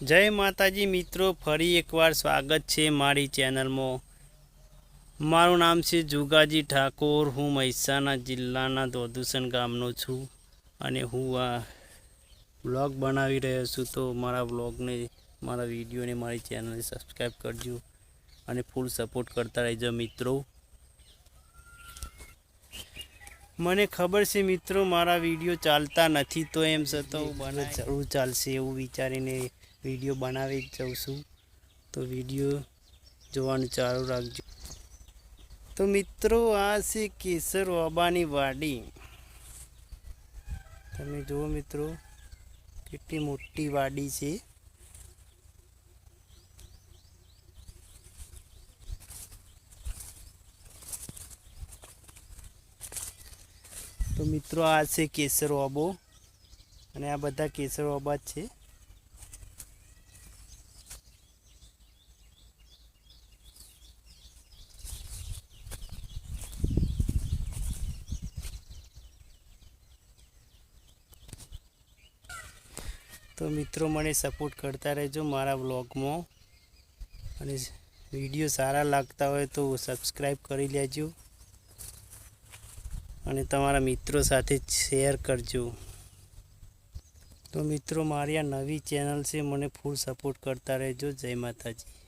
જય માતાજી મિત્રો, ફરી એકવાર સ્વાગત છે મારી ચેનલમાં. મારું નામ છે જુગાજી ઠાકોર, હું મહેસાણા જિલ્લાના દોદુસન ગામનો છું અને હું આ બ્લોગ બનાવી રહ્યો છું. તો મારા બ્લોગને મારા વિડીયોને, મારી ચેનલને સબસ્ક્રાઈબ કરજો અને ફૂલ સપોર્ટ કરતા રહેજો મિત્રો. મને ખબર છે મિત્રો, મારા વીડિયો ચાલતા નથી તો એમ છતાં હું બને જરૂર ચાલશે એવું વિચારીને વીડિયો બનાવી જ જાઉં છું. તો વીડિયો જોવાનું ચાલુ રાખજો. તો મિત્રો, આ છે કેસર વાબાની વાડી. તમે જુઓ મિત્રો, કેટલી મોટી વાડી છે. તો મિત્રો, આ છે કેસર વાબો. અને આ બધા કેસર વાબા જ છે. તો મિત્રો મને સપોર્ટ કરતા રહેજો મારા બ્લોગમાં અને વીડિયો સારા લાગતા હોય તો સબસ્ક્રાઈબ કરી લેજો. અને તમારા મિત્રો સાથે શેર કરજો. તો મિત્રો મારી આ નવી ચેનલ છે, મને ફૂલ સપોર્ટ કરતા રહેજો. જય માતાજી.